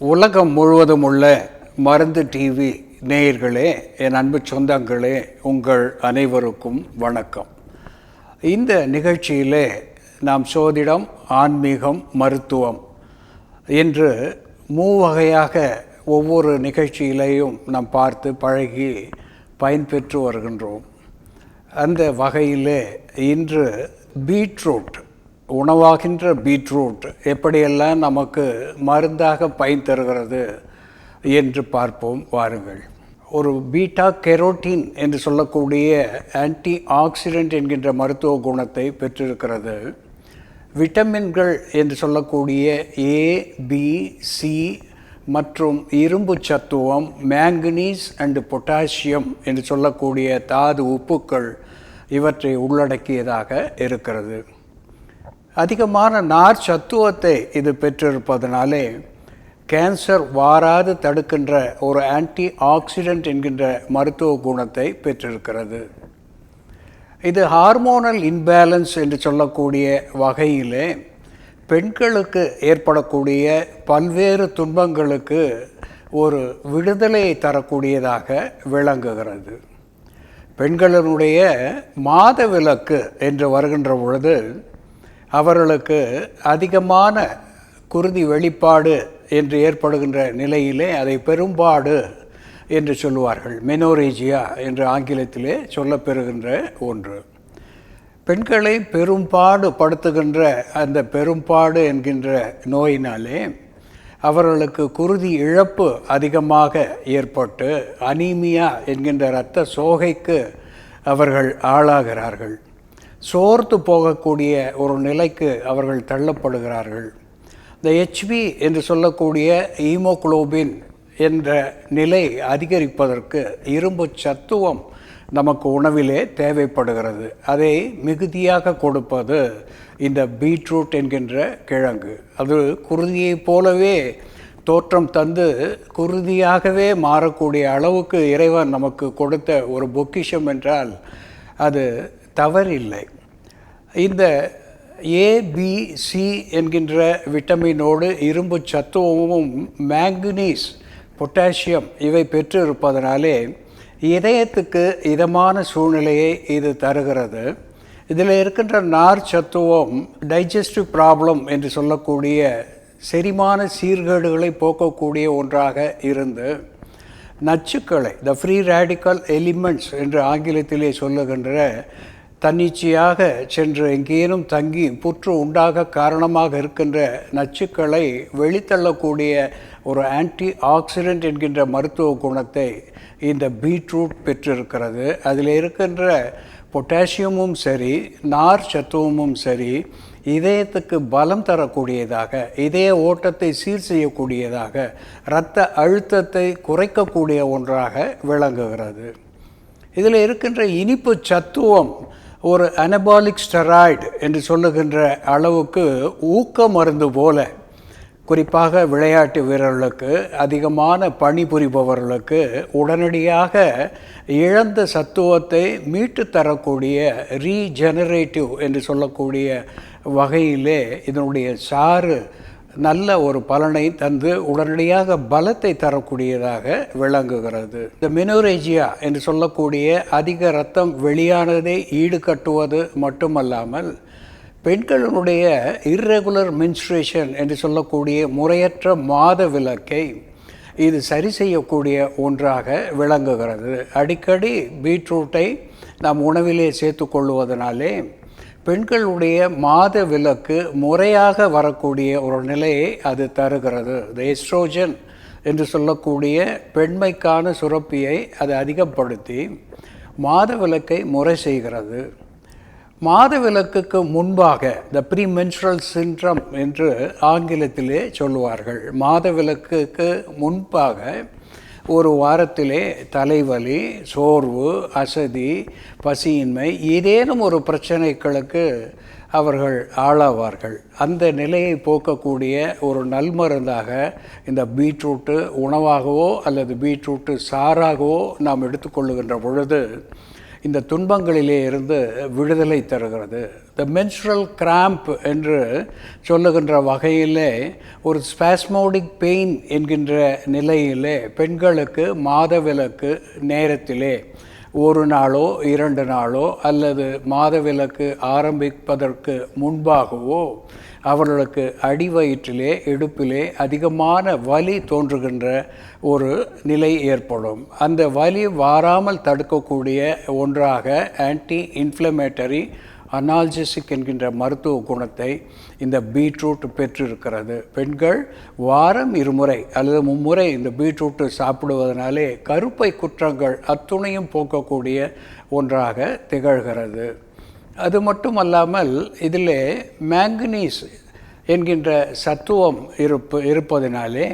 உலகம் முழுவதும் உள்ள மருந்து டிவி நேயர்களே என் அன்பு சொந்தங்களே உங்கள் அனைவருக்கும் வணக்கம். இந்த நிகழ்ச்சியிலே நாம் சோதிடம் ஆன்மீகம் மருத்துவம் என்று மூவகையாக ஒவ்வொரு நிகழ்ச்சியிலையும் நாம் பார்த்து பழகி பயன்பெற்று வருகின்றோம். அந்த வகையிலே இன்று பீட்ரூட் உணவாகின்ற பீட்ரூட் எப்படியெல்லாம் நமக்கு மருந்தாக பயன் தருகிறது என்று பார்ப்போம் வாருங்கள். ஒரு பீட்டா கெரோட்டின் என்று சொல்லக்கூடிய ஆன்டி ஆக்சிடென்ட் என்கின்ற மருத்துவ குணத்தை பெற்றிருக்கிறது. விட்டமின்கள் என்று சொல்லக்கூடிய ஏ பி சி மற்றும் இரும்பு சத்துவம் மேங்கனீஸ் அண்டு பொட்டாசியம் என்று சொல்லக்கூடிய தாது உப்புக்கள் இவற்றை உள்ளடக்கியதாக இருக்கிறது. அதிகமான நார் சத்துவத்தை இது பெற்றிருப்பதனாலே கேன்சர் வாராது தடுக்கின்ற ஒரு ஆன்டி ஆக்சிடென்ட் என்கின்ற மருத்துவ குணத்தை பெற்றிருக்கிறது. இது ஹார்மோனல் இன்பேலன்ஸ் என்று சொல்லக்கூடிய வகையிலே பெண்களுக்கு ஏற்படக்கூடிய பல்வேறு துன்பங்களுக்கு ஒரு விடுதலையை தரக்கூடியதாக விளங்குகிறது. பெண்களினுடைய மாதவிலக்கு என்று வருகின்ற பொழுது அவர்களுக்கு அதிகமான குருதி வெளிப்பாடு என்று ஏற்படுகின்ற நிலையிலே அதை பெரும்பாடு என்று சொல்லுவார்கள். மெனோரேஜியா என்று ஆங்கிலத்திலே சொல்லப்பெறுகின்ற ஒன்று. பெண்களை பெரும்பாடு படுத்துகின்ற அந்த பெரும்பாடு என்கின்ற நோயினாலே அவர்களுக்கு குருதி இழப்பு அதிகமாக ஏற்பட்டு அனீமியா என்கின்ற இரத்த சோகைக்கு அவர்கள் ஆளாகிறார்கள். சோர்த்து போகக்கூடிய ஒரு நிலைக்கு அவர்கள் தள்ளப்படுகிறார்கள். இந்த ஹெச்பி என்று சொல்லக்கூடிய ஈமோக்ளோபின் என்ற நிலை அதிகரிப்பதற்கு இரும்பு சத்துவம் நமக்கு உணவிலே தேவைப்படுகிறது. அதை மிகுதியாக கொடுப்பது இந்த பீட்ரூட் என்கின்ற கிழங்கு. அது குருதியைப் போலவே தோற்றம் தந்து குருதியாகவே மாறக்கூடிய அளவுக்கு இறைவன் நமக்கு கொடுத்த ஒரு பொக்கிஷம் என்றால் அது தவறில்லை. இந்த ஏபிசி என்கின்ற விட்டமினோடு இரும்பு சத்துவமும் மேங்கனீஸ் பொட்டாசியம் இவை பெற்று இருப்பதனாலே இதயத்துக்கு இதமான சூழ்நிலையை இது தருகிறது. இதில் இருக்கின்ற நார் சத்துவம் டைஜஸ்டிவ் ப்ராப்ளம் என்று சொல்லக்கூடிய செரிமான சீர்கேடுகளை போக்கக்கூடிய ஒன்றாக இருந்து நச்சுக்களை த ஃப்ரீ ரேடிக்கல் எலிமெண்ட்ஸ் என்று ஆங்கிலத்திலே சொல்லுகின்ற தன்னிச்சையாக சென்று எங்கேனும் தங்கி புற்று உண்டாக காரணமாக இருக்கின்ற நச்சுக்களை வெளித்தள்ளக்கூடிய ஒரு ஆன்டி ஆக்சிடென்ட் என்கின்ற மருத்துவ குணத்தை இந்த பீட்ரூட் பெற்றிருக்கிறது. அதில் இருக்கின்ற பொட்டாசியமும் சரி நார் சத்துவமும் சரி இதயத்துக்கு பலம் தரக்கூடியதாக இதய ஓட்டத்தை சீர் செய்யக்கூடியதாக இரத்த அழுத்தத்தை குறைக்கக்கூடிய ஒன்றாக விளங்குகிறது. இதில் இருக்கின்ற இனிப்பு சத்துவம் ஒரு அனபாலிக் ஸ்டெராய்டு என்று சொல்லுகின்ற அளவுக்கு ஊக்க மருந்து போல குறிப்பாக விளையாட்டு வீரர்களுக்கு அதிகமான பணிபுரிபவர்களுக்கு உடனடியாக இழந்த சத்துவத்தை மீட்டு தரக்கூடிய ரீஜெனரேட்டிவ் என்று சொல்லக்கூடிய வகையிலே இதனுடைய சாறு நல்ல ஒரு பலனை தந்து உடனடியாக பலத்தை தரக்கூடியதாக விளங்குகிறது. இந்த மெனோரேஜியா என்று சொல்லக்கூடிய அதிக ரத்தம் வெளியானதை ஈடுகட்டுவது மட்டுமல்லாமல் பெண்களினுடைய இர்ரெகுலர் மின்ஸ்ட்ரேஷன் என்று சொல்லக்கூடிய முறையற்ற மாத விலக்கை இது சரி செய்யக்கூடிய ஒன்றாக விளங்குகிறது. அடிக்கடி பீட்ரூட்டை நாம் உணவிலே சேர்த்து கொள்வதனாலே பெண்களுடைய மாத விலக்கு முறையாக வரக்கூடிய ஒரு நிலையை அது தருகிறது. இந்த எஸ்ட்ரோஜன் என்று சொல்லக்கூடிய பெண்மைக்கான சுரப்பியை அது அதிகப்படுத்தி மாத விலக்கை முறை செய்கிறது. மாத விலக்குக்கு முன்பாக த ப்ரீ மென்சுரல் சின்ட்ரம் என்று ஆங்கிலத்திலே சொல்லுவார்கள். மாத விலக்குக்கு முன்பாக ஒரு வாரத்திலே தலைவலி சோர்வு அசதி பசியின்மை ஏதேனும் ஒரு பிரச்சனைகளுக்கு அவர்கள் ஆளாவார்கள். அந்த நிலையை போக்கக்கூடிய ஒரு நல்மருந்தாக இந்த பீட்ரூட்டு உணவாகவோ அல்லது பீட்ரூட்டு சாறாகவோ நாம் எடுத்துக்கொள்ளுகின்ற பொழுது இந்த துன்பங்களிலே இருந்து விடுதலை தருகிறது. த மென்ஸ்ட்ரல் கிராம்ப் என்று சொல்லுகின்ற வகையிலே ஒரு ஸ்பாஸ்மோடிக் பெயின் என்கின்ற நிலையிலே பெண்களுக்கு மாதவிலக்கு நேரத்திலே ஒரு நாளோ இரண்டு நாளோ அல்லது மாதவிலக்கு ஆரம்பிப்பதற்கு முன்பாகவோ அவர்களுக்கு அடிவயிற்றிலே இடுப்பிலே அதிகமான வலி தோன்றுகின்ற ஒரு நிலை ஏற்படும். அந்த வலி வாராமல் தடுக்கக்கூடிய ஒன்றாக ஆன்டி இன்ஃப்ளமேட்டரி அனால்ஜிசிக் என்கின்ற மருத்துவ குணத்தை இந்த பீட்ரூட் பெற்றிருக்கிறது. பெண்கள் வாரம் இருமுறை அல்லது மும்முறை இந்த பீட்ரூட்டு சாப்பிடுவதனாலே கருப்பை குற்றங்கள் அத்துணையும் போக்கக்கூடிய ஒன்றாக திகழ்கிறது. அது மட்டும் அல்லாமல் இதில் மேங்கனீஸ் என்கின்ற சத்துவம் இருப்பு இருப்பதினாலே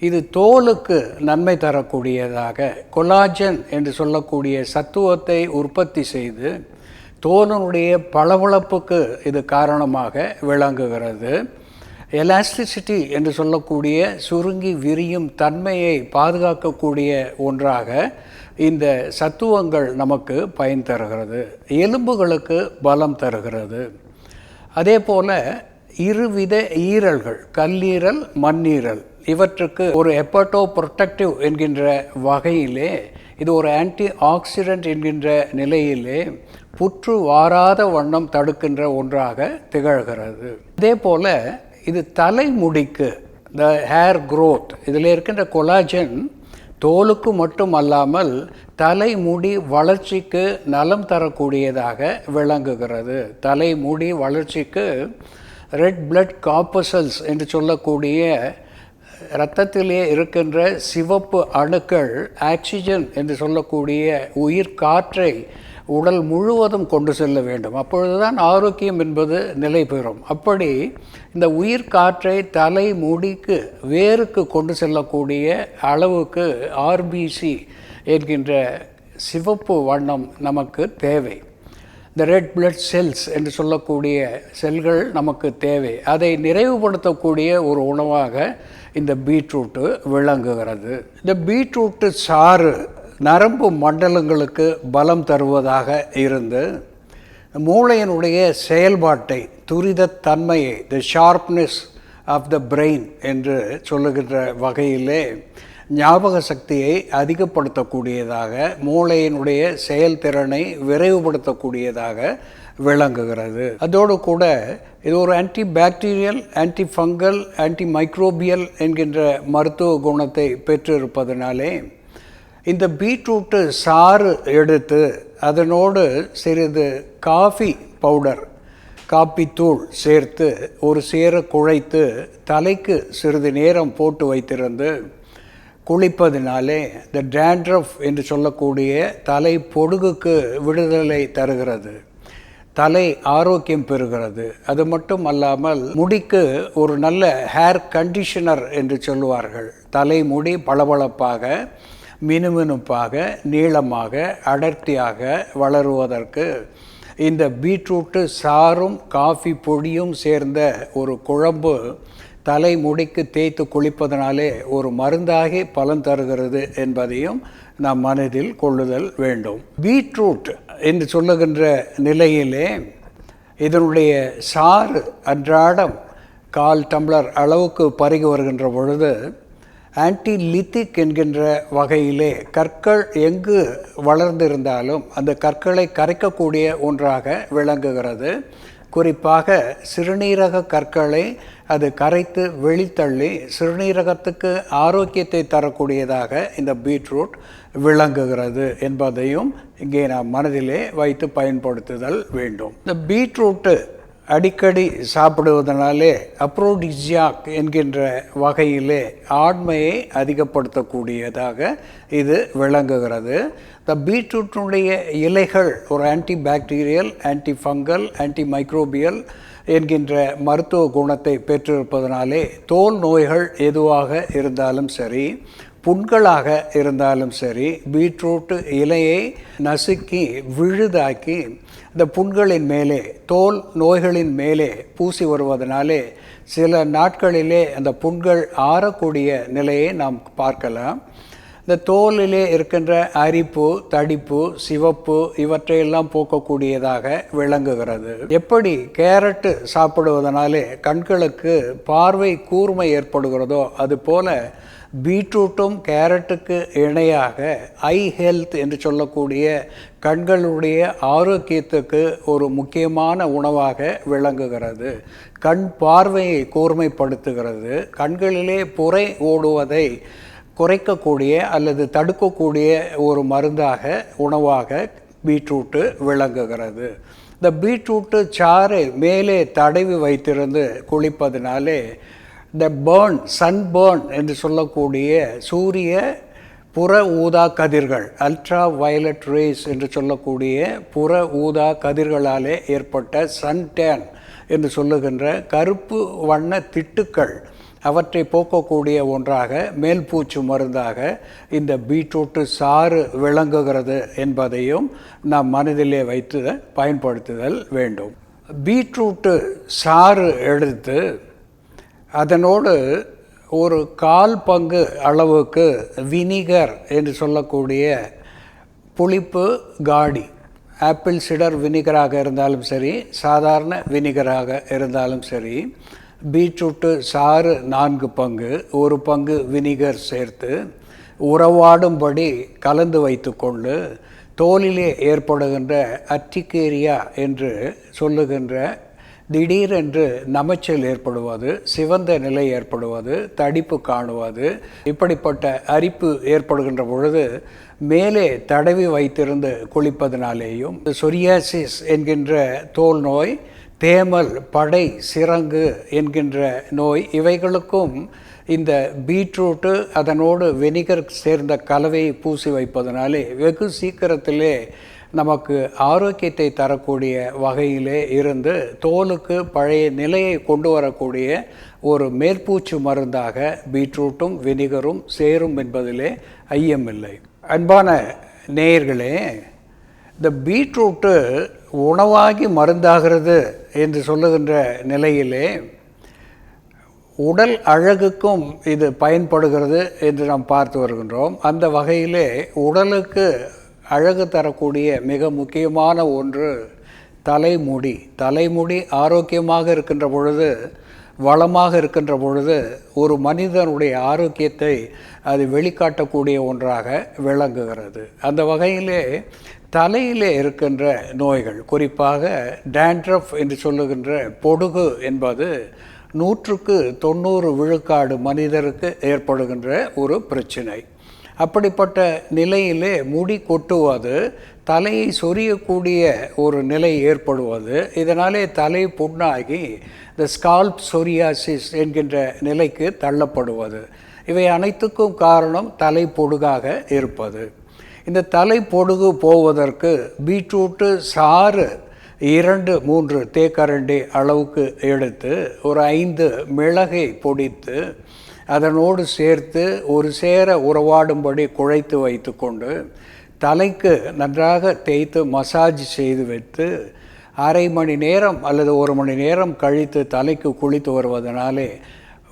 இது தோலுக்கு நன்மை தரக்கூடியதாக கொலாஜன் என்று சொல்லக்கூடிய சத்துவத்தை உற்பத்தி செய்து தோலினுடைய பளபளப்புக்கு இது காரணமாக விளங்குகிறது. எலாஸ்டிசிட்டி என்று சொல்லக்கூடிய சுருங்கி விரியும் தன்மையை பாதுகாக்கக்கூடிய ஒன்றாக இந்த சத்துவங்கள் நமக்கு பயன் தருகிறது எலும்புகளுக்கு பலம் தருகிறது. அதே போல் இருவித ஈரல்கள் கல்லீரல் மண்ணீரல் இவற்றுக்கு ஒரு எப்பட்டோ ப்ரொட்டக்டிவ் என்கின்ற வகையிலே இது ஒரு ஆன்டி ஆக்சிடென்ட் என்கின்ற நிலையிலே புற்று வாராத வண்ணம் தடுக்கின்ற ஒன்றாக திகழ்கிறது. இதே போல் இது தலைமுடிக்கு த ஹேர் க்ரோத் இதில் இருக்கின்ற கொலாஜன் தோலுக்கு மட்டும் அல்லாமல் தலைமுடி வளர்ச்சிக்கு நலம் தரக்கூடியதாக விளங்குகிறது. தலைமுடி வளர்ச்சிக்கு ரெட் பிளட் காப்பசல்ஸ் என்று சொல்லக்கூடிய இரத்தத்திலே இருக்கின்ற சிவப்பு அணுக்கள் ஆக்சிஜன் என்று சொல்லக்கூடிய உயிர் காற்றை உடல் முழுவதும் கொண்டு செல்ல வேண்டும். அப்பொழுதுதான் ஆரோக்கியம் என்பது நிலை பெறும். அப்படி இந்த உயிர் காற்றை தலை முடிக்கு வேருக்கு கொண்டு செல்லக்கூடிய அளவுக்கு ஆர்பிசி என்கின்ற சிவப்பு வண்ணம் நமக்கு தேவை. இந்த ரெட் பிளட் செல்ஸ் என்று சொல்லக்கூடிய செல்கள் நமக்கு தேவை. அதை நிறைவுபடுத்தக்கூடிய ஒரு உணவாக இந்த பீட்ரூட்டு விளங்குகிறது. இந்த பீட்ரூட்டு சாறு நரம்பு மண்டலங்களுக்கு பலம் தருவதாக இருந்து மூளையினுடைய செயல்பாட்டை துரிதத்தன்மையை the sharpness of the brain என்று சொல்லுகின்ற வகையிலே ஞாபக சக்தியை அதிகப்படுத்தக்கூடியதாக மூளையினுடைய செயல்திறனை விரைவுபடுத்தக்கூடியதாக விளங்குகிறது. அதோடு கூட இது ஒரு anti bacterial anti fungal anti microbial என்கின்ற மருத்துவ குணத்தை பெற்றிருப்பதனாலே இந்த பீட்ரூட்டு சாறு எடுத்து அதனோடு சிறிது காஃபி பவுடர் காப்பித்தூள் சேர்த்து ஒரு சேர குழைத்து தலைக்கு சிறிது நேரம் போட்டு வைத்திருந்து குளிப்பதினாலே இந்த டேண்ட்ரஃப் என்று சொல்லக்கூடிய தலை பொடுகுக்கு விடுதலை தருகிறது. தலை ஆரோக்கியம் பெறுகிறது. அது மட்டும் அல்லாமல் முடிக்கு ஒரு நல்ல ஹேர் கண்டிஷனர் என்று சொல்லுவார்கள். தலைமுடி பளபளப்பாக மினுமினுப்பாக நீளமாக அடர்த்தியாக வளருவதற்கு இந்த பீட்ரூட்டு சாறும் காஃபி பொடியும் சேர்ந்த ஒரு குழம்பு தலை முடிக்கு தேய்த்து குளிப்பதனாலே ஒரு மருந்தாகி பலன் தருகிறது என்பதையும் நாம் மனதில் கொள்ளுதல் வேண்டும். பீட்ரூட் என்று சொல்லுகின்ற நிலையிலே இதனுடைய சாறு அன்றாடம் கால் டம்ளர் அளவுக்கு பருகி வருகின்ற பொழுது ஆன்டி லித்திக் என்கின்ற வகையிலே கற்கள் எங்கு வளர்ந்திருந்தாலும் அந்த கற்களை கரைக்கக்கூடிய ஒன்றாக விளங்குகிறது. குறிப்பாக சிறுநீரக கற்களை அது கரைத்து வெளித்தள்ளி சிறுநீரகத்துக்கு ஆரோக்கியத்தை தரக்கூடியதாக இந்த பீட்ரூட் விளங்குகிறது என்பதையும் இங்கே நாம் மனதிலே வைத்து பயன்படுத்துதல் வேண்டும். இந்த பீட்ரூட்டு அடிக்கடி சாப்பிடுவதனாலே அப்ரோடிசியாக் என்கின்ற வகையிலே ஆண்மையை அதிகப்படுத்தக்கூடியதாக இது விளங்குகிறது. இந்த பீட்ரூட்டினுடைய இலைகள் ஒரு anti bacterial anti fungal anti microbial என்கின்ற மருத்துவ குணத்தை பெற்றிருப்பதனாலே தோல் நோய்கள் எதுவாக இருந்தாலும் சரி புண்களாக இருந்தாலும் சரி பீட்ரூட் இலையை நசுக்கி விழுதாக்கி இந்த புண்களின் மேலே தோல் நோய்களின் மேலே பூசி வருவதனாலே சில நாட்களிலே அந்த புண்கள் ஆறக்கூடிய நிலையை நாம் பார்க்கலாம். இந்த தோலிலே இருக்கின்ற அரிப்பு தடிப்பு சிவப்பு இவற்றையெல்லாம் போக்கக்கூடியதாக விளங்குகிறது. எப்படி கேரட்டு சாப்பிடுவதனாலே கண்களுக்கு பார்வை கூர்மை ஏற்படுகிறதோ அதுபோல பீட்ரூட்டும் கேரட்டுக்கு இணையாக ஐ ஹெல்த் என்று சொல்லக்கூடிய கண்களுடைய ஆரோக்கியத்துக்கு ஒரு முக்கியமான உணவாக விளங்குகிறது. கண் பார்வையை கூர்மைப்படுத்துகிறது. கண்களிலே புரை ஓடுவதை குறைக்கக்கூடிய அல்லது தடுக்கக்கூடிய ஒரு மருந்தாக உணவாக பீட்ரூட்டு விளங்குகிறது. இந்த பீட்ரூட்டு சாறை மேலே தடவி வைத்திருந்து குளிப்பதினாலே இந்த பேர்ன் சன் பேர்ன் என்று சொல்லக்கூடிய சூரிய புற ஊதா கதிர்கள் அல்ட்ரா வயலட் ரேஸ் என்று சொல்லக்கூடிய புற ஊதா கதிர்களாலே ஏற்பட்ட சன் டேன் என்று சொல்லுகின்ற கருப்பு வண்ண திட்டுக்கள் அவற்றை போக்கக்கூடிய ஒன்றாக மேல்பூச்சு மருந்தாக இந்த பீட்ரூட்டு சாறு விளங்குகிறது என்பதையும் நாம் மனதிலே வைத்து பயன்படுத்துதல் வேண்டும். பீட்ரூட்டு சாறு எடுத்து அதனோடு ஒரு கால் பங்கு அளவுக்கு வினிகர் என்று சொல்லக்கூடிய புளிப்பு காடி. ஆப்பிள் சிடர் வினிகராக இருந்தாலும் சரி சாதாரண வினிகராக இருந்தாலும் சரி பீட்ரூட்டு சாறு நான்கு பங்கு ஒரு பங்கு வினிகர் சேர்த்து உறவாடும்படி கலந்து வைத்துக்கொண்டு தோலிலே ஏற்படுகின்ற அட்டிகேரியா என்று சொல்லுகின்ற திடீரென்று நமைச்சல் ஏற்படுவது சிவந்த நிலை ஏற்படுவது தடிப்பு காணுவது இப்படிப்பட்ட அரிப்பு ஏற்படுகின்ற பொழுது மேலே தடவி வைத்திருந்து குளிப்பதனாலேயும் சொரியாசிஸ் என்கின்ற தோல் நோய் தேமல் படை சிறங்கு என்கின்ற நோய் இவைகளுக்கும் இந்த பீட்ரூட்டு அதனோடு வெனிகர் சேர்ந்த கலவையை பூசி வைப்பதனாலே வெகு சீக்கிரத்திலே நமக்கு ஆரோக்கியத்தை தரக்கூடிய வகையிலே இருந்து தோலுக்கு பழைய நிலையை கொண்டு வரக்கூடிய ஒரு மேற்பூச்சு மருந்தாக பீட்ரூட்டும் வினிகரும் சேரும் என்பதிலே ஐயமில்லை அன்பான நேயர்களே இந்த பீட்ரூட்டு உணவாகி மருந்தாகிறது என்று சொல்லுகின்ற நிலையிலே உடல் அழகுக்கும் இது பயன்படுகிறது என்று நாம் பார்த்து வருகின்றோம். அந்த வகையிலே உடலுக்கு அழகு தரக்கூடிய மிக முக்கியமான ஒன்று தலைமுடி. தலைமுடி ஆரோக்கியமாக இருக்கின்ற பொழுது வளமாக இருக்கின்ற பொழுது ஒரு மனிதனுடைய ஆரோக்கியத்தை அது வெளிக்காட்டக்கூடிய ஒன்றாக விளங்குகிறது. அந்த வகையிலே தலையிலே இருக்கின்ற நோய்கள் குறிப்பாக டேண்ட்ரஃப் என்று சொல்லுகின்ற பொடுகு என்பது நூற்றுக்கு தொண்ணூறு விழுக்காடு மனிதருக்கு ஏற்படுகின்ற ஒரு பிரச்சினை. அப்படிப்பட்ட நிலையிலே முடி கொட்டுவது தலையை சொரியக்கூடிய ஒரு நிலை ஏற்படுவது இதனாலே தலை புண்ணாகி இந்த ஸ்கால்ப் சொரியாசிஸ் என்கின்ற நிலைக்கு தள்ளப்படுவது. இவை அனைத்துக்கும் காரணம் தலை பொடுகாக இருப்பது. இந்த தலை பொடுகு போவதற்கு பீட்ரூட்டு சாறு இரண்டு மூன்று தேக்கரண்டி அளவுக்கு எடுத்து ஒரு ஐந்து மிளகை பொடித்து அதனோடு சேர்த்து ஒரு சேர உறவாடும்படி குழைத்து வைத்துக்கொண்டு தலைக்கு நன்றாக தேய்த்து மசாஜ் செய்து வைத்து அரை மணி நேரம் அல்லது ஒரு மணி நேரம் கழித்து தலைக்கு குளித்து வருவதனாலே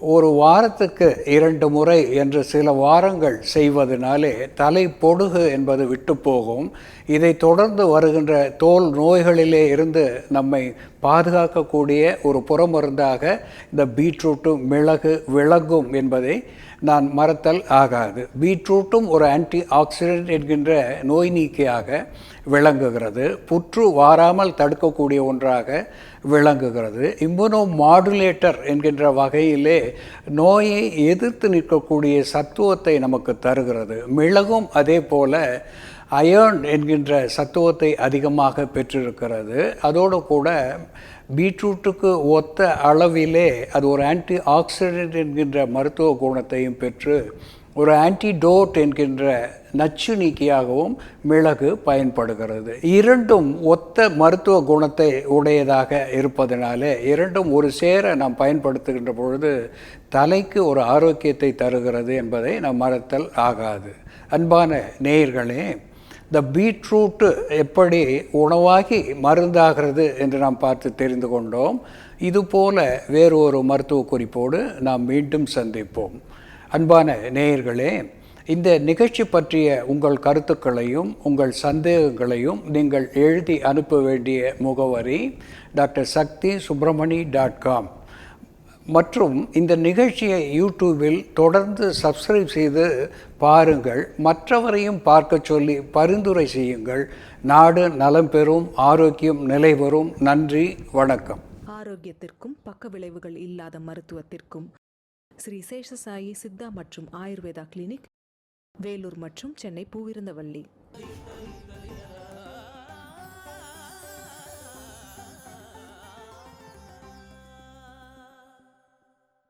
ஒரு வாரத்துக்கு இரண்டு முறை என்று சில வாரங்கள் செய்வதனாலே தலை பொடுகு என்பது விட்டு போகும். இதை தொடர்ந்து வருகின்ற தோல் நோய்களிலே இருந்து நம்மை பாதுகாக்கக்கூடிய ஒரு புறமருந்தாக இந்த பீட்ரூட்டு மிளகு விளங்கும் என்பதை நான் மறத்தல் ஆகாது. பீட்ரூட்டும் ஒரு ஆன்டி ஆக்சிடென்ட் என்கின்ற நோய் நீக்கியாக விளங்குகிறது. புற்று வாராமல் தடுக்கக்கூடிய ஒன்றாக விளங்குகிறது. இம்யூனோ மாடுலேட்டர் என்கின்ற வகையிலே நோயை எதிர்த்து நிற்கக்கூடிய சத்துவத்தை நமக்கு தருகிறது. மிளகும் அதே போல் அயர்ன் என்கின்ற சத்துவத்தை அதிகமாக பெற்றிருக்கிறது. அதோடு கூட பீட்ரூட்டுக்கு ஒத்த அளவிலே அது ஒரு ஆன்டி ஆக்சிடென்ட் என்கின்ற மருத்துவ குணத்தையும் பெற்று ஒரு ஆன்டிடோட் என்கின்ற நச்சு நீக்கியாகவும் மிளகு பயன்படுகிறது. இரண்டும் ஒத்த மருத்துவ குணத்தை உடையதாக இருப்பதனாலே இரண்டும் ஒரு சேர நாம் பயன்படுத்துகின்ற பொழுது தலைக்கு ஒரு ஆரோக்கியத்தை தருகிறது என்பதை நாம் மறத்தல் ஆகாது. அன்பான நேயர்களே இந்த பீட்ரூட்டு எப்படி உணவாகி மருந்தாகிறது என்று நாம் பார்த்து தெரிந்து கொண்டோம். இதுபோல வேறு ஒரு மருத்துவ குறிப்போடு நாம் மீண்டும் சந்திப்போம். அன்பான நேயர்களே இந்த நிகழ்ச்சி பற்றிய உங்கள் கருத்துக்களையும் உங்கள் சந்தேகங்களையும் நீங்கள் எழுதி அனுப்ப வேண்டிய முகவரி doctor Sakthi Subramani dot com. மற்றும் இந்த நிகழ்ச்சியை யூடியூபில் தொடர்ந்து சப்ஸ்கிரைப் செய்து பாருங்கள். மற்றவரையும் பார்க்க சொல்லி பரிந்துரை செய்யுங்கள். நாடு நலம் பெறும் ஆரோக்கியம் நிலைவரும் நன்றி வணக்கம். ஆரோக்கியத்திற்கும் பக்க விளைவுகள் இல்லாத மருத்துவத்திற்கும் ஸ்ரீ சேஷசாயி சித்தா மற்றும் ஆயுர்வேதா கிளினிக் வேலூர் மற்றும் சென்னை பூவிருந்தவள்ளி